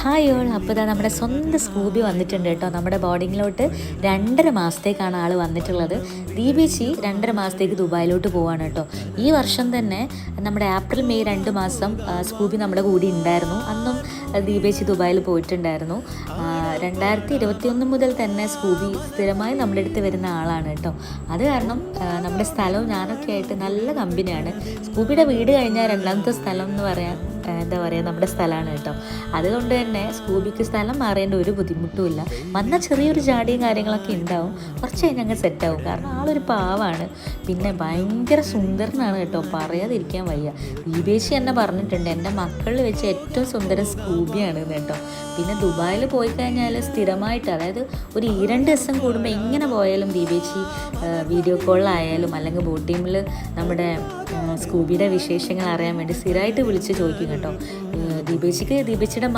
Hi all അപ്പോൾ ഇതാ നമ്മുടെ സ്വന്തം സ്കൂബി വന്നിട്ടുണ്ട് കേട്ടോ. നമ്മുടെ ബോർഡിങ്ങിലോട്ട് രണ്ടര മാസത്തേക്കാണ് ആൾ വന്നിട്ടുള്ളത്. ദീപേച്ചി രണ്ടര മാസത്തേക്ക് ദുബായിലോട്ട് പോവാണ് കേട്ടോ. ഈ വർഷം തന്നെ നമ്മുടെ ഏപ്രിൽ മെയ് രണ്ട് മാസം സ്കൂബി നമ്മുടെ കൂടി ഉണ്ടായിരുന്നു. അന്നും ദീപേച്ചി ദുബായിൽ പോയിട്ടുണ്ടായിരുന്നു. രണ്ടായിരത്തി ഇരുപത്തി ഒന്ന് മുതൽ തന്നെ സ്കൂബി സ്ഥിരമായി നമ്മുടെ അടുത്ത് വരുന്ന ആളാണ് കേട്ടോ. അത് കാരണം നമ്മുടെ സ്ഥലവും ഞാനൊക്കെ ആയിട്ട് നല്ല കമ്പനിയാണ്. സ്കൂബിയുടെ വീട് കഴിഞ്ഞാൽ രണ്ടാമത്തെ സ്ഥലം എന്ന് പറയാൻ എന്താ പറയുക നമ്മുടെ സ്ഥലമാണ് കേട്ടോ. അതുകൊണ്ട് തന്നെ സ്കൂബിക്ക് സ്ഥലം മാറേണ്ട ഒരു ബുദ്ധിമുട്ടുമില്ല. വന്ന ചെറിയൊരു ജാടിയും കാര്യങ്ങളൊക്കെ ഉണ്ടാവും കുറച്ച് കഴിഞ്ഞ് സെറ്റാവും കാരണം ആളൊരു പാവാണ്. പിന്നെ ഭയങ്കര സുന്ദരനാണ് കേട്ടോ. പറയാതിരിക്കാൻ വയ്യ. ദീപേശി എന്നെ പറഞ്ഞിട്ടുണ്ട്. എന്റെ മക്കളിൽ വെച്ച് ഏറ്റവും സുന്ദരം സ്കൂബിയാണ് കേട്ടോ. പിന്നെ ദുബായിൽ പോയി കഴിഞ്ഞാൽ സ്ഥിരമായിട്ട് അതായത് ഒരു ഈ രണ്ട് ദിവസം കൂടുമ്പോൾ എങ്ങനെ പോയാലും ദീപേച്ചി വീഡിയോ കോളിലായാലും അല്ലെങ്കിൽ ബോട്ട് ടീമിൽ നമ്മുടെ സ്കൂബിയുടെ വിശേഷങ്ങൾ അറിയാൻ വേണ്ടി സ്ഥിരമായിട്ട് വിളിച്ച് ചോദിക്കും കേട്ടോ. ദീപേച്ചിക്ക് ദീപേച്ചിയുടെ